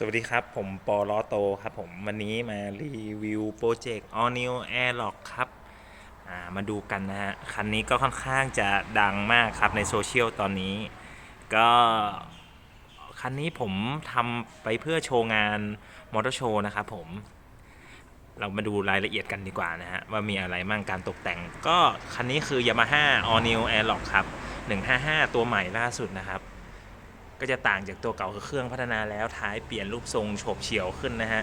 สวัสดีครับ ผมปอลอโตครับผม วันนี้มารีวิวโปรเจกต์ All New Airlock ครับามาดูกันนะฮะ คันนี้ก็ค่อนข้างจะดังมากครับในโซเชียลตอนนี้ ก็คันนี้ผมทำไปเพื่อโชว์งานมอเตอร์โชว์นะครับผม เรามาดูรายละเอียดกันดีกว่านะฮะ ว่ามีอะไรมั่งการตกแต่ง ก็คันนี้คือ Yamaha All New Airlock ครับ 155 ตัวใหม่ล่าสุดนะครับ ก็จะต่างจากตัวเก่าคือเครื่องพัฒนาแล้วท้ายเปลี่ยนรูปทรงโฉบเฉี่ยวขึ้นนะฮะ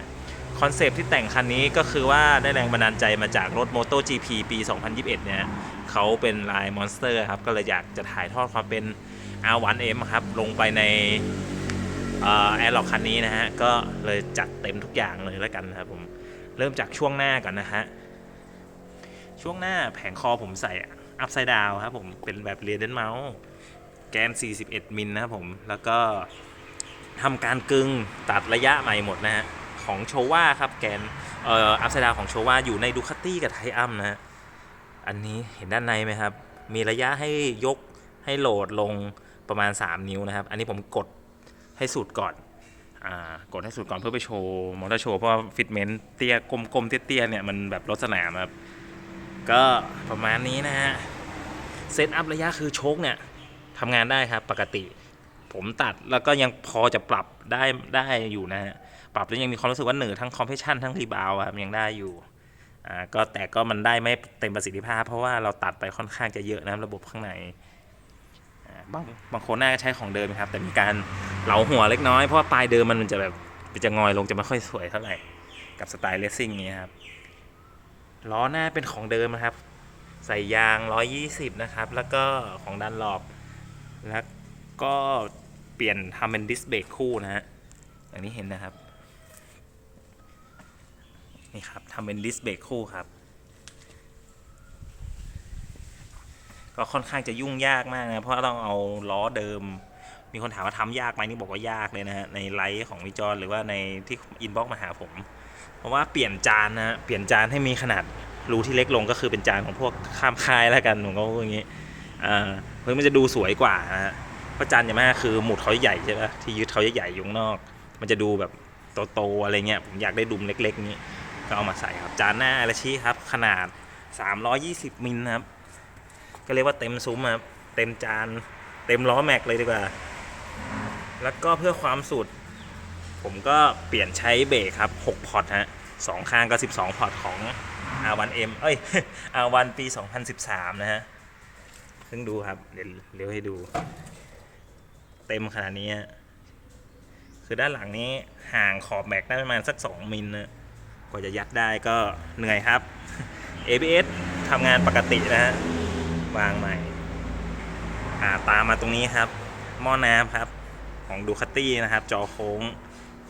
คอนเซปที่แต่งคันนี้ก็คือว่าได้แรงบันดาลใจมาจากรถ Moto GP ปี 2021 เนี่ยเขาเป็นลายมอนสเตอร์ครับ ก็เลยอยากจะถ่ายทอดความเป็น R1M ครับ ลงไปในแอร์ล็อกคันนี้นะฮะ ก็เลยจัดเต็มทุกอย่างเลยแล้วกันนะครับผม เริ่มจากช่วงหน้าก่อนนะฮะ ช่วงหน้าแผงคอผมใส่อัพไซด์ดาวครับผมเป็นแบบเรียนเมาส์ แกน 41 มิลนะครับผม แล้วก็ทำการกึงตัดระยะใหม่หมดนะฮะ ของโชว่าครับแกนเอ่ออัพไซด์ดาวของโชว่าอยู่ในดูคาตี้กับไทอัมนะฮะ อันนี้เห็นด้านในไหมครับ มีระยะให้ยกให้โหลดลงประมาณ 3 นิ้วนะครับ อันนี้ผมกดให้สุดก่อนอ่ากดให้สุดก่อนเพื่อไปโชว์มอเตอร์โชว์เพราะว่าฟิตเมนต์เตี้ยกลมๆเตี้ยๆเนี่ยมันแบบรถสนามครับ ก็ประมาณนี้นะฮะ เซตอัพระยะคือโชคเนี่ย ทำงานได้ครับปกติ ผมตัดแล้วก็ยังพอจะปรับได้ได้อยู่นะฮะปรับแล้วยังมีความรู้สึกว่าเหนือทั้งคอมเพรสชันทั้งรีบาวครับยังได้อยู่อ่าก็แต่ก็มันได้ไม่เต็มประสิทธิภาพ เพราะว่าเราตัดไปค่อนข้างจะเยอะนะระบบข้างในอ่าบางบางคนน่าจะใช้ของเดิมครับ แต่มีการเหลาหัวเล็กน้อยเพราะว่าปลายเดิมมันจะแบบมันจะงอยลงจะไม่ค่อยสวยเท่าไหร่กับสไตล์เลสซิ่งนี้ครับล้อหน้าเป็นของเดิมนะครับ ใส่ยาง 120 นะครับ แล้วก็ของดันหลอบ แล้วก็เปลี่ยนทำเป็นดิสเบรกคู่นะฮะอย่างนี้เห็นนะครับ นี่ครับทำเป็นดิสเบรกคู่ครับ ก็ค่อนข้างจะยุ่งยากมากนะ เพราะต้องเอาล้อเดิม มีคนถามว่าทำยากไหมนี่บอกว่ายากเลยนะฮะในไลฟ์ของวิจอนหรือว่าในที่อินบ็อกมาหาผม เพราะว่าเปลี่ยนจานนะเปลี่ยนจานให้มีขนาดรูที่เล็กลงก็คือเป็นจานของพวกข้ามค่ายแล้วกันผมก็อย่างนี้ พื่อมันจะดูสวยกว่านะฮะเพราะจานยามาคือหมุดเขาใหญ่ใช่ไหมที่ยึดเขาใหญ่ๆอยู่ข้างนอก มันจะดูแบบโตๆอะไรเงี้ยผมอยากได้ดุมเล็ก ๆ นี้ก็เอามาใส่ครับจานหน้าอาราชิครับขนาด 320 มิลครับ ก็เรียกว่าเต็มซุ้มครับเต็มจานเต็มล้อแม็กเลยดีกว่า แล้วก็เพื่อความสุด ผมก็เปลี่ยนใช้เบรกครับ 6 พอร์ตฮะสองข้างก็ 12 พอร์ตของ R1M เอ้ย R1 ปี 2013 นะฮะ เพิ่งดูครับ เดี๋ยวเลี้ยวให้ดู เต็มขนาดนี้คือด้านหลังนี้ห่างขอบแม็กได้ประมาณสัก 2 มิลนะกว่าจะยัดได้ก็เหนื่อยครับ ABS ทำงานปกตินะฮะ วางใหม่ อ่าตามมาตรงนี้ครับ หม้อน้ำครับ ของดูคาตี้นะครับ จอโค้ง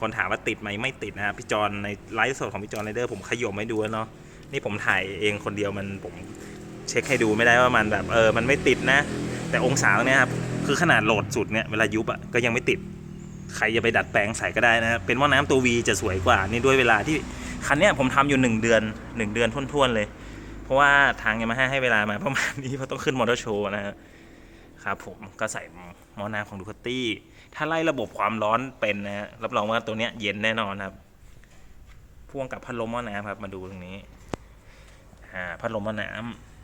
คนถามว่าติดไหมไม่ติดนะครับพี่จอนในไลฟ์สดของพี่จอนไรเดอร์ผมขยมให้ดูแล้วเนาะ นี่ผมถ่ายเองคนเดียวมันผม เช็คให้ดูไม่ได้ว่ามันแบบเออมันไม่ติดนะ แต่องศาเนี้ยครับคือขนาดโหลดสุดเนี่ยเวลายุบอะก็ยังไม่ติด ใครจะไปดัดแปลงใส่ก็ได้นะครับเป็นหม้อน้ำตัว V จะสวยกว่านี่ด้วยเวลาที่คันเนี้ยผมทำอยู่ 1 เดือน 1 เดือนท้วนๆเลย เพราะว่าทางยามาฮ่าให้เวลามาประมาณนี้เพราะต้องขึ้นมอเตอร์โชว์นะครับผมก็ใส่หม้อน้ำของดูคาตี้ถ้าไล่ระบบความร้อนเป็นนะฮะรับรองว่าตัวเนี้ยเย็นแน่นอนครับพ่วงกับพัดลมหม้อน้ำครับมาดูตรงนี้อ่าพัดลมหม้อน้ำ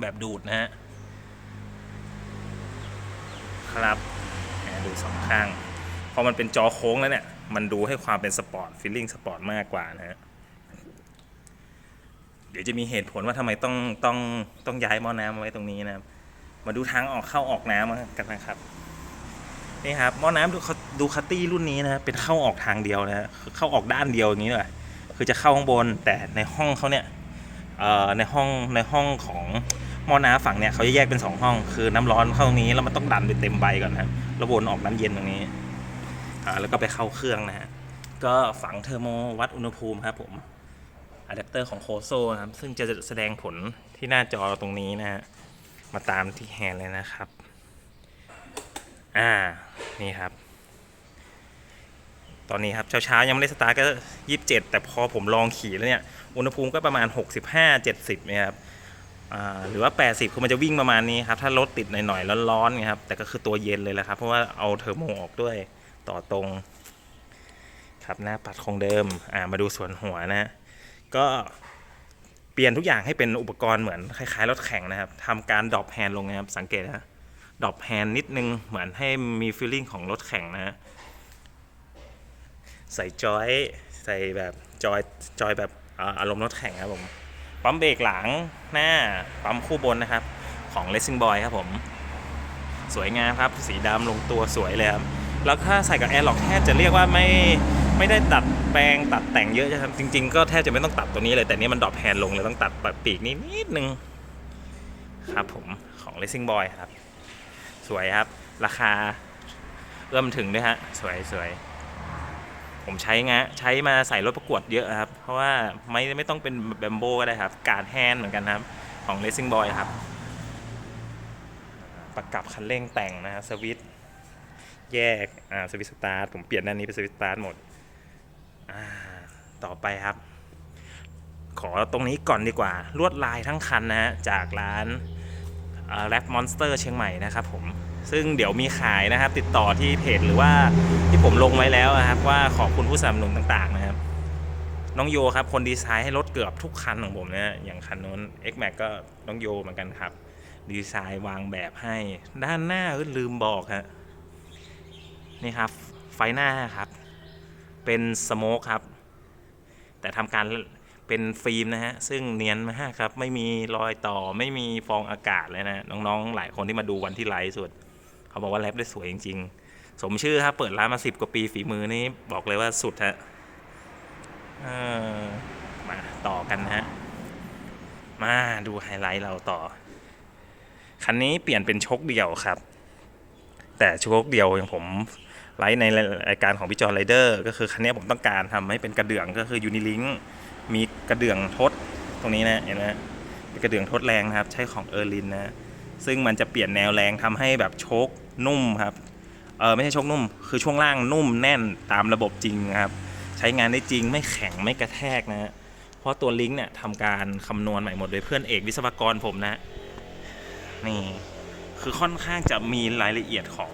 แบบดูดนะฮะครับดูสองข้างพอมันเป็นจอโค้งแล้วเนี่ย มันดูให้ความเป็นสปอร์ตฟีลลิ่งสปอร์ตมากกว่านะฮะเดี๋ยวจะมีเหตุผลว่าทำไมต้องต้องต้องย้ายหม้อน้ำมาไว้ตรงนี้นะครับ มาดูทางออกเข้าออกน้ำกันนะครับนี่ครับหม้อน้ำดูดูคัตตี้รุ่นนี้นะเป็นเข้าออกทางเดียวนะเข้าออกด้านเดียวอย่างนี้เลยคือจะเข้าข้างบนแต่ในห้องเขาเนี่ยในห้องในห้องของ หม้อน้ำฝั่งเนี่ยเขาจะแยกเป็นสองห้อง คือน้ำร้อนเข้าตรงนี้แล้วมันต้องดันไปเต็มใบก่อนนะครับแล้ววนออกน้ำเย็นตรงนี้อ่าแล้วก็ไปเข้าเครื่องนะฮะก็ฝังเทอร์โมวัดอุณหภูมิครับผมอะแดปเตอร์ของโคโซนะครับซึ่งจะแสดงผลที่หน้าจอตรงนี้นะฮะมาตามที่แฮนด์เลยนะครับ อ่า นี่ครับ ตอนนี้ครับเช้าๆยังไม่ได้สตาร์ทก็ยี่สิบเจ็ดแต่พอผมลองขี่แล้วเนี่ย อุณหภูมิก็ประมาณ 65 70เนี่ยครับ หรือว่า 80 คือมันจะวิ่งประมาณนี้ครับ ถ้ารถติดหน่อยๆร้อนๆไงครับ แต่ก็คือตัวเย็นเลยแหละครับ เพราะว่าเอาเทอร์โมออกด้วยต่อตรง ครับหน้าปัดคงเดิม อ่ามาดูส่วนหัวนะ ก็เปลี่ยนทุกอย่างให้เป็นอุปกรณ์เหมือนคล้ายๆรถแข่งนะครับทำการดรอปแฮนด์ลงนะครับ สังเกตนะดรอปแฮนด์นิดนึงเหมือนให้มีฟีลลิ่งของรถแข่งนะ ใส่จอย ใส่แบบจอยจอยแบบอารมณ์รถแข่งครับผม ปั๊มเบรกหลังหน้าปั๊มคู่บนนะครับ ของ Racing Boy ครับผม สวยงามครับ สีดำลงตัวสวยเลยครับ แล้วถ้าใส่กับแอร์ล็อกแทบจะเรียกว่าไม่ไม่ได้ตัดแปลงตัดแต่งเยอะนะครับ จริง ๆ ก็แทบจะไม่ต้องตัดตัวนี้เลย แต่นี่มันดรอปแฮนด์ลงเลยต้องตัดปีกนิดนิดนึงครับผมของ Racing Boy ครับ สวยครับ ราคาเอื้อมถึงด้วยฮะ สวยสวย ผมใช้งะใช้มาใส่รถประกวดเยอะครับ เพราะว่าไม่ไม่ต้องเป็นแบมโบก็ได้ครับ การแฮนเหมือนกันครับ ของ Racing Boy ครับ ประกับคันเร่งแต่งนะฮะสวิตแยกอ่าสวิตสตาร์ทผมเปลี่ยนด้านนี้เป็นสวิตสตาร์ทหมดอ่าต่อไปครับ ขอตรงนี้ก่อนดีกว่า ลวดลายทั้งคันนะฮะจากร้านแรปมอนสเตอร์เชียงใหม่นะครับผม ซึ่งเดี๋ยวมีขายนะครับ ติดต่อที่เพจหรือว่าที่ผมลงไว้แล้วนะครับ ว่าขอบคุณผู้สนับสนุนต่าง ๆ นะครับ น้องโยครับคนดีไซน์ให้รถเกือบทุกคันของผมนะฮะอย่างคันนู้น X Max ก็น้องโยเหมือนกันครับ ดีไซน์วางแบบให้ด้านหน้าเอ้ยลืมบอกฮะนี่ครับ ไฟหน้าครับ เป็นสโมกครับ แต่ทำการเป็นฟิล์มนะฮะ ซึ่งเนียนมากครับ ไม่มีรอยต่อไม่มีฟองอากาศเลยนะ น้องๆ หลายคนที่มาดูวันที่ไลฟ์สุด เขาบอกว่าแรปได้สวยจริง ๆ สมชื่อครับเปิดร้านมาสิบกว่าปีฝีมือนี่บอกเลยว่าสุดฮะมาต่อกันฮะ มาดูไฮไลท์เราต่อ คันนี้เปลี่ยนเป็นชคเดียวครับ แต่ชคเดียวอย่างผมไลฟ์ในรายการของพี่จอร์ไรเดอร์ก็คือคันนี้ผมต้องการทำให้เป็นกระเดื่องก็คือยูนิลิงมีกระเดื่องทดตรงนี้นะเห็นไหมเป็นกระเดื่องทดแรงนะครับ ใช้ของเออร์ลินนะ ซึ่งมันจะเปลี่ยนแนวแรงทำให้แบบโชค นุ่มครับเออไม่ใช่ชคนุ่ม คือช่วงล่างนุ่มแน่นตามระบบจริงครับ ใช้งานได้จริงไม่แข็งไม่กระแทกนะฮะเพราะตัวลิงก์เนี่ยทำการคำนวณใหม่หมดเลยเพื่อนเอกวิศวกรผมนะนี่คือค่อนข้างจะมีรายละเอียดของ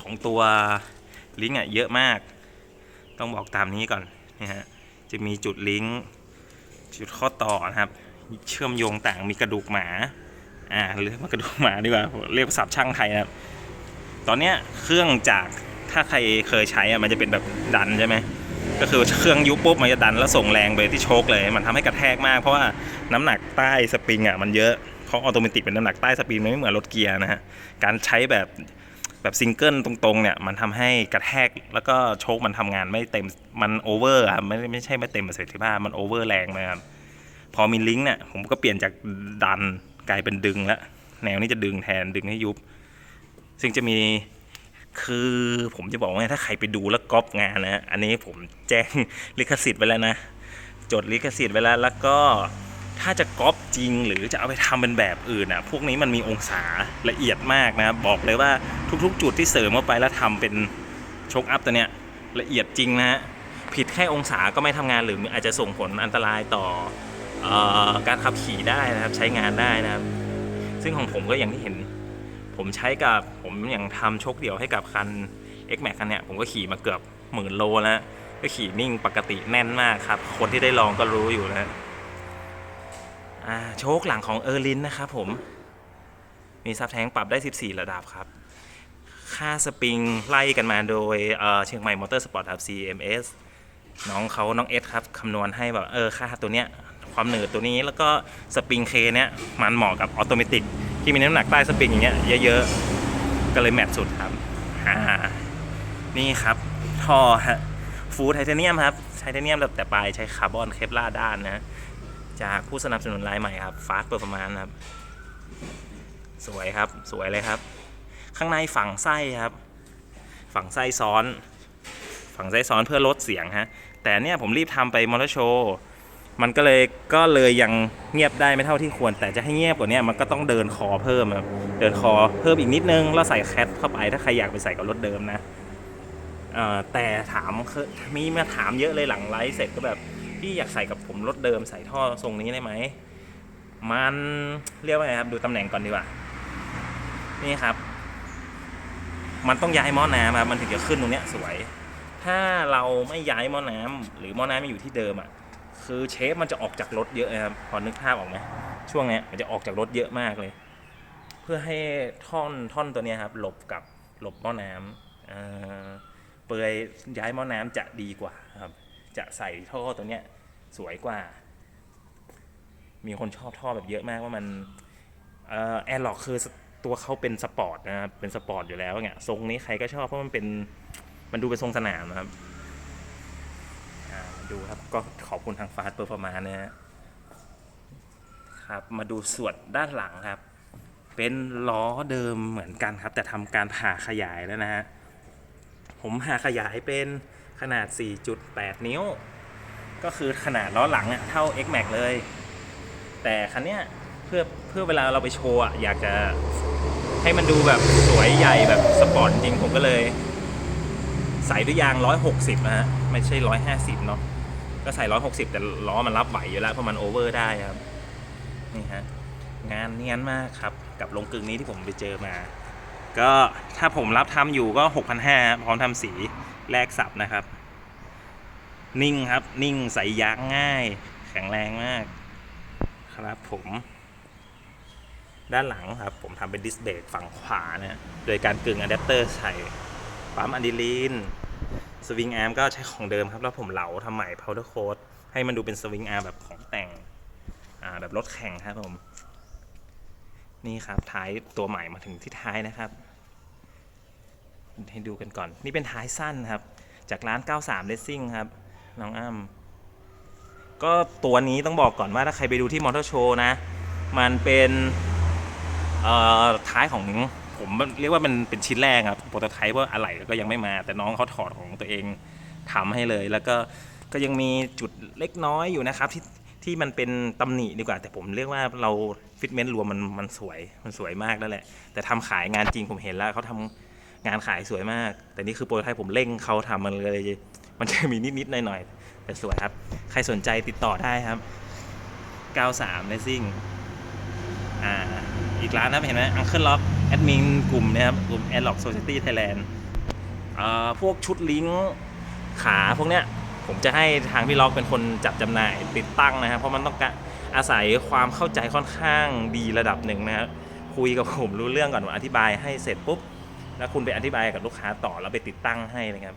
ของตัวลิงก์อะเยอะมาก ต้องบอกตามนี้ก่อนนี่ฮะจะมีจุดลิงก์จุดข้อต่อนะครับ เชื่อมโยงต่างมีกระดูกหมา อ่าเรียกว่ากระดูกหมาดีกว่าเรียกภาษาช่างไทยนะครับตอนเนี้ยเครื่องจากถ้าใครเคยใช้อะมันจะเป็นแบบดันใช่ไหมก็คือเครื่องยุบปุ๊บมันจะดันแล้วส่งแรงไปที่โชคเลย มันทำให้กระแทกมากเพราะว่าน้ำหนักใต้สปริงอะมันเยอะเพราะออโตเมติกเป็นน้ำหนักใต้สปริงมันไม่เหมือนรถเกียร์นะฮะการใช้แบบแบบซิงเกิลตรงๆเนี่ยมันทำให้กระแทกแล้วก็โชคมันทำงานไม่เต็มมันโอเวอร์อะไม่ไม่ใช่ไม่เต็มประสิทธิภาพมันโอเวอร์แรงเลยครับพอมีลิงก์เนี่ยผมก็เปลี่ยนจากดัน กลายเป็นดึงแล้วแนวนี้จะดึงแทนดึงให้ยุบ ซึ่งจะมีคือผมจะบอกว่าถ้าใครไปดูแล้วก๊อปงานนะ อันนี้ผมแจ้งลิขสิทธิ์ไว้แล้วนะ จดลิขสิทธิ์ไว้แล้วแล้วก็ถ้าจะก๊อปจริงหรือจะเอาไปทำเป็นแบบอื่นอะ พวกนี้มันมีองศาละเอียดมากนะ บอกเลยว่าทุกๆ จุดที่เสริมเข้าไปแล้วทำเป็นชคอัพตัวเนี้ยละเอียดจริงนะฮะผิดแค่องศาก็ไม่ทำงานหรืออาจจะส่งผลอันตรายต่อ การขับขี่ได้นะครับใช้งานได้นะครับ ซึ่งของผมก็อย่างที่เห็น ผมใช้กับผมอย่างทำโชคเดี่ยวให้กับคัน X Max คันเนี้ยผมก็ขี่มาเกือบหมื่นโลแล้วก็ขี่นิ่งปกติแน่นมากครับ คนที่ได้ลองก็รู้อยู่แล้วโชคหลังของเออร์ลินนะครับผม มีซับแทงปรับได้ 14 ระดับครับ ค่าสปริงไล่กันมาโดยเอ่อเชียงใหม่มอเตอร์สปอร์ตครับ CMS น้องเขาน้องเอสครับคำนวณให้แบบเออค่าตัวเนี้ย ความหนืดตัวนี้แล้วก็สปริงเคเนี้ยมันเหมาะกับออโตเมติกที่มีน้ำหนักใต้สปริงอย่างเงี้ยเยอะๆ ก็เลยแมทสุดครับอ่านี่ครับท่อฮะฟูไทเทเนียมครับไทเทเนียมแบบแต่ปลายใช้คาร์บอนเคปลาด้านนะจากผู้สนับสนุนรายใหม่ครับฟาสเปอร์ประมาณครับ สวยครับสวยเลยครับ ข้างในฝั่งไส้ครับ ฝั่งไส้ซ้อน ฝั่งไส้ซ้อนเพื่อลดเสียงฮะแต่เนี่ยผมรีบทำไปมอเตอร์โชว์ มันก็เลยก็เลยยังเงียบได้ไม่เท่าที่ควร แต่จะให้เงียบกว่านี้มันก็ต้องเดินคอเพิ่มครับเดินคอเพิ่มอีกนิดนึงแล้วใส่แคทเข้าไปถ้าใครอยากไปใส่กับรถเดิมนะแต่ถามมีมาถามเยอะเลยหลังไลฟ์เสร็จก็แบบพี่อยากใส่กับผมรถเดิมใส่ท่อทรงนี้ได้ไหมมันเรียกว่าไงครับดูตำแหน่งก่อนดีกว่านี่ครับ มันต้องย้ายหม้อน้ำครับมันถึงจะขึ้นตรงเนี้ยสวย ถ้าเราไม่ย้ายหม้อน้ำหรือหม้อน้ำมันอยู่ที่เดิมอะ คือเชฟมันจะออกจากรถเยอะนะครับพอนึกภาพออกไหมช่วงนี้มันจะออกจากรถเยอะมากเลย เพื่อให้ท่อนท่อนตัวนี้ครับหลบกับหลบหม้อน้ำเออเปลือยย้ายหม้อน้ำจะดีกว่าครับ จะใส่ท่อตัวเนี้ยสวยกว่า มีคนชอบท่อแบบเยอะมากว่ามันเออแอร์ล็อกคือตัวเขาเป็นสปอร์ตนะครับเป็นสปอร์ตอยู่แล้วเนี่ยทรงนี้ใครก็ชอบเพราะมันเป็นมันดูเป็นทรงสนามนะครับ ดูครับ ก็ขอบคุณทางฟาสเปอร์ฟอร์มานะฮะครับ มาดูส่วนด้านหลังครับ เป็นล้อเดิมเหมือนกันครับ แต่ทำการผ่าขยายแล้วนะฮะ ผมผ่าขยายเป็นขนาด 4.8 นิ้ว ก็คือขนาดล้อหลังเท่า X Max เลย แต่คันเนี้ยเพื่อเพื่อเวลาเราไปโชว์อะอยากจะให้มันดูแบบสวยใหญ่แบบสปอร์ตจริงผมก็เลย ใส่ด้วยยาง 160นะฮะ ไม่ใช่ 150 เนาะ ก็ใส่ 160 แต่ล้อมันรับไหวอยู่แล้วเพราะมันโอเวอร์ได้ครับนี่ฮะงานเนียนมากครับกับลงกลึงนี้ที่ผมไปเจอมา ก็ถ้าผมรับทำอยู่ก็ 6,500 พร้อมทำสีแลกสับนะครับ นิ่งครับนิ่งใส่ยางง่าย แข็งแรงมาก ครับผม ด้านหลังครับ ผมทำเป็นดิสเบรกฝั่งขวานะฮะโดยการกึ่งอะแดปเตอร์ใส่ปั๊มอะดรีนาลีน สวิงอาร์มก็ใช้ของเดิมครับ แล้วผมเหลาทำใหม่ powder coat ให้มันดูเป็นสวิงอาร์มแบบของแต่งแบบรถแข่งครับผม นี่ครับท้ายตัวใหม่มาถึงที่ท้ายนะครับ ให้ดูกันก่อน นี่เป็นท้ายสั้นครับ จากร้าน 93 Racing ครับน้องอ้ำก็ตัวนี้ต้องบอกก่อนว่าถ้าใครไปดูที่มอเตอร์โชว์นะ มันเป็นท้ายของ ผมเรียกว่ามันเป็นชิ้นแรกครับโปรโตไทป์ว่าอะไรก็ยังไม่มา แต่น้องเขาถอดของตัวเองทำให้เลย แล้วก็ก็ยังมีจุดเล็กน้อยอยู่นะครับ ที่ที่มันเป็นตำหนิดีกว่า แต่ผมเรียกว่าเราฟิตเมนต์รวมมันมันสวยมันสวยมากแล้วแหละ แต่ทำขายงานจริงผมเห็นแล้วเขาทำงานขายสวยมาก แต่นี่คือโปรโตไทป์ผมเร่งเขาทำมันเลย มันจะมีนิดๆหน่อยๆแต่สวยครับ ใครสนใจติดต่อได้ครับ 93 Racing อ่าอีกร้านนะเห็นไหมอังเคิลล็อก แอดมินกลุ่มนะครับกลุ่ม a i r l o c Society Thailand พวกชุดลิงก์ขาพวกเนี้ยผมจะให้ทางพี่ล็อกเป็นคนจัดจำหน่ายติดตั้งนะครับเพราะมันต้องการอาศัยความเข้าใจค่อนข้างดีระดับหนึ่งนะครับคุยกับผมรู้เรื่องก่อนว่าอธิบายให้เสร็จปุ๊บ แล้วคุณไปอธิบายกับลูกค้าต่อแล้วไปติดตั้งให้นะครับ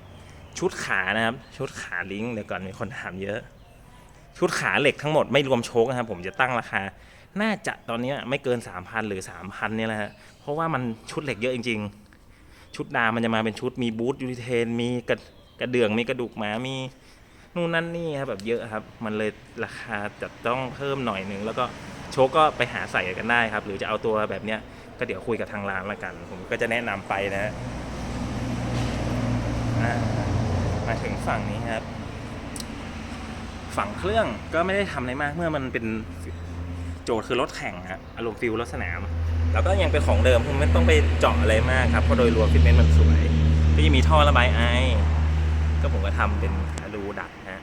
ชุดขานะครับ ชุดขาลิงก์เดี๋ยวก่อนมีคนถามเยอะ ชุดขาเหล็กทั้งหมดไม่รวมโชคนะครับผมจะตั้งราคา น่าจะตอนนี้ไม่เกิน 3,000 หรือ 3,000เนี่ยแหละฮะ ราะว่ามันชุดเหล็กเยอะจริง ๆ ชุดดามันจะมาเป็นชุดมีบูทยูริเทน มีกระกระเดื่องมีกระดูกหมามีนู่นนั่นนี่ครับแบบเยอะครับ มันเลยราคาจะต้องเพิ่มหน่อยหนึ่งแล้วก็โชคก็ไปหาใส่กันได้ครับ หรือจะเอาตัวแบบเนี้ยก็เดี๋ยวคุยกับทางร้านละกัน ผมก็จะแนะนำไปนะฮะมาถึงฝั่งนี้ครับ ฝั่งเครื่องก็ไม่ได้ทำอะไรมากเมื่อมันเป็นโจทย์คือรถแข่งฮะอารมณ์ฟิลรถสนาม แล้วก็ยังเป็นของเดิมผมไม่ต้องไปเจาะอะไรมากครับเพราะโดยรวมฟิตเนสมันสวยก็ยังมีท่อระบายไอ ก็ผมก็ทำเป็นรูดักฮะ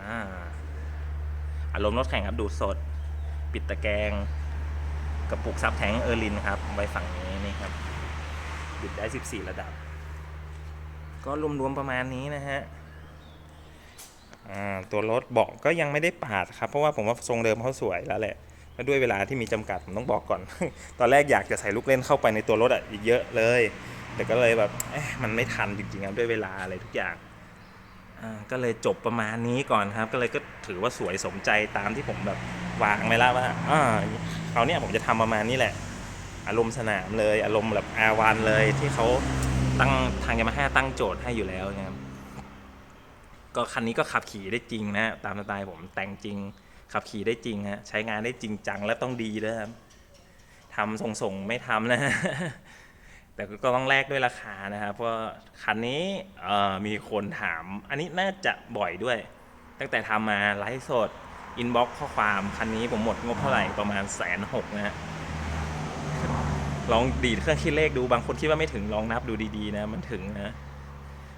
อาอารมณ์รถแข่งครับดูดสด ปิดตะแกรงกระปุกซับแทงเออร์ลินครับไว้ฝั่งนี้นี่ครับบิดได้ 14 ระดับ ก็รวมๆประมาณนี้นะฮะตัวรถเบาะก็ยังไม่ได้ปาดครับ เพราะว่าผมว่าทรงเดิมเขาสวยแล้วแหละ ด้วยเวลาที่มีจำกัดผมต้องบอกก่อน ตอนแรกอยากจะใส่ลูกเล่นเข้าไปในตัวรถอะอีกเยอะเลย แต่ก็เลยแบบมันไม่ทันจริงๆครับด้วยเวลาอะไรทุกอย่างก็เลยจบประมาณนี้ก่อนครับ ก็เลยก็ถือว่าสวยสมใจตามที่ผมแบบวางไว้แล้วว่าอ่าคราเนี้ยผมจะทำประมาณนี้แหละ อารมณ์สนามเลย อารมณ์แบบอาวันเลยที่เขาตั้งทางยามาฮ่าตั้งโจทย์ให้อยู่แล้วนะครับก็คันนี้ก็ขับขี่ได้จริงนะตามสไตล์ผมแต่งจริง ขับขี่ได้จริงฮะใช้งานได้จริงจังและต้องดีด้วยครับทำส่งๆไม่ทำนะแต่ก็ต้องแลกด้วยราคานะครับเพราะคันนี้มีคนถาม อันนี้น่าจะบ่อยด้วย ตั้งแต่ทำมาไลฟ์สดอินบ็อกข้อความคันนี้ผมหมดงบเท่าไหร่ประมาณแสนหกนะฮะลองดีดเครื่องคิดเลขดูบางคนคิดว่าไม่ถึงลองนับดูดีๆนะมันถึงนะ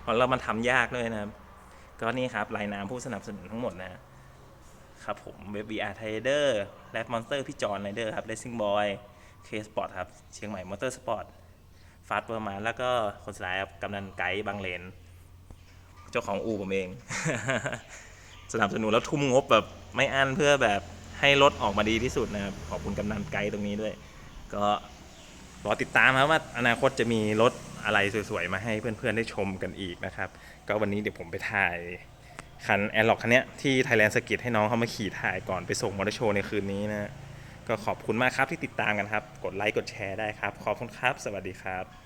เพราะเรามันทำยากด้วยนะครับก็นี่ครับรายนามผู้สนับสนุนทั้งหมดนะ ครับผมเว็บ VR Trader แรดมอนสเตอร์พี่จอนไรเดอร์ครับ Racing Boy K Sport ครับ เชียงใหม่มอเตอร์สปอร์ตฟาสเปอร์มาแล้วก็คนสุดท้ายครับกำนันไกด์บางเลน เจ้าของอูผมเอง สนับสนุนแล้วทุ่มงบแบบไม่อั้นเพื่อแบบให้รถออกมาดีที่สุดนะครับ ขอบคุณกำนันไกด์ตรงนี้ด้วย ก็รอติดตามครับว่าอนาคตจะมีรถอะไรสวยๆ มาให้เพื่อนๆ ได้ชมกันอีกนะครับ ก็วันนี้เดี๋ยวผมไปถ่าย คันแอร์ล็อกคันเนี้ยที่ไทยแลนด์สกิทให้น้องเขามาขี่ถ่ายก่อนไปส่งมอเตอร์โชว์ในคืนนี้นะ ก็ขอบคุณมากครับที่ติดตามกันครับ กดไลค์กดแชร์ได้ครับ ขอบคุณครับ สวัสดีครับ